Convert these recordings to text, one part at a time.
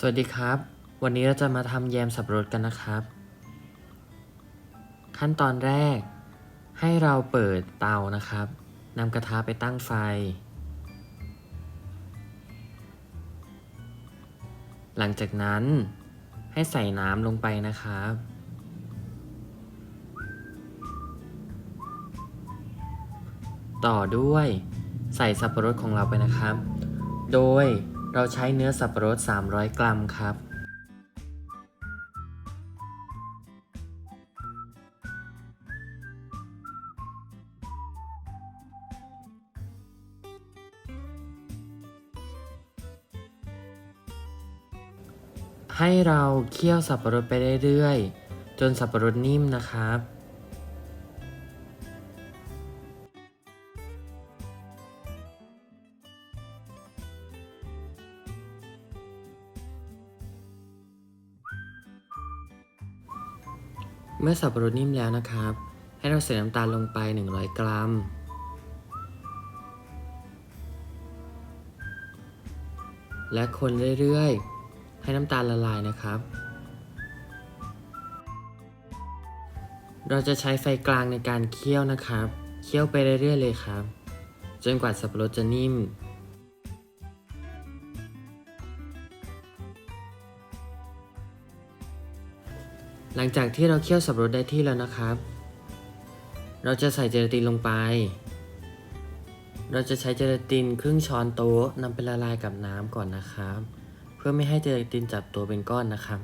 สวัสดีครับ วันนี้เราจะมาทำแยมสับปะรดกันนะครับ ขั้นตอนแรก ให้เราเปิดเตานะครับนำกระทะไปตั้งไฟ หลังจากนั้นให้ใส่น้ำลงไปนะครับ ต่อด้วยใส่สับปะรดของเราไปนะครับ โดย เราใช้เนื้อสับปะรด 300 กรัมครับ ให้เราเคี่ยวสับปะรดไปเรื่อยๆ จนสับปะรดนิ่มนะครับ เมื่อสับปะรดนิ่มแล้วนะครับ ให้เราใส่น้ำตาลลงไป 100 กรัม และคนเรื่อยๆ ให้น้ำตาลละลายนะครับ เราจะใช้ไฟกลางในการเคี่ยวนะครับ เคี่ยวไปเรื่อยๆเลยครับ จนกว่าสับปะรดจะนิ่ม หลังจากที่เราเคี่ยวสับปะรดได้ที่แล้วนะครับ เราจะใส่เจลาตินลงไป เราจะใช้เจลาตินครึ่งช้อนโต๊ะนำไปละลายกับน้ำก่อนนะครับ เพื่อไม่ให้เจลาตินจับตัวเป็นก้อนนะครับ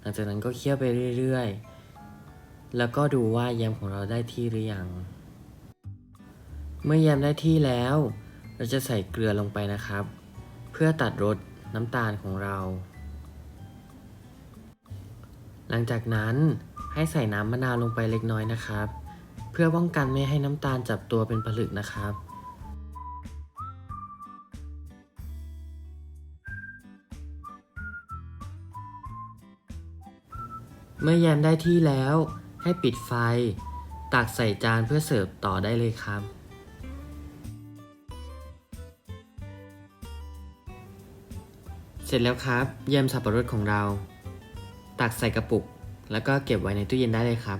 หลังจากนั้นก็เคี่ยวไปเรื่อยๆ แล้วก็ดูว่าแยมของเราได้ที่หรือยัง เมื่อแยมได้ที่แล้ว เราจะใส่เกลือลงไปนะครับ เพื่อตัดรสน้ำตาลของเรา หลังจากนั้นให้ใส่น้ำมะนาวลงไปเล็กน้อยนะครับ เพื่อป้องกันไม่ให้น้ำตาลจับตัวเป็นผลึกนะครับ เมื่อแยมได้ที่แล้วให้ปิดไฟ ตักใส่จานเพื่อเสิร์ฟต่อได้เลยครับ เสร็จแล้วครับ แยมสับปะรดของเรา ตักใส่กระปุก แล้วก็เก็บไว้ในตู้เย็นได้เลยครับ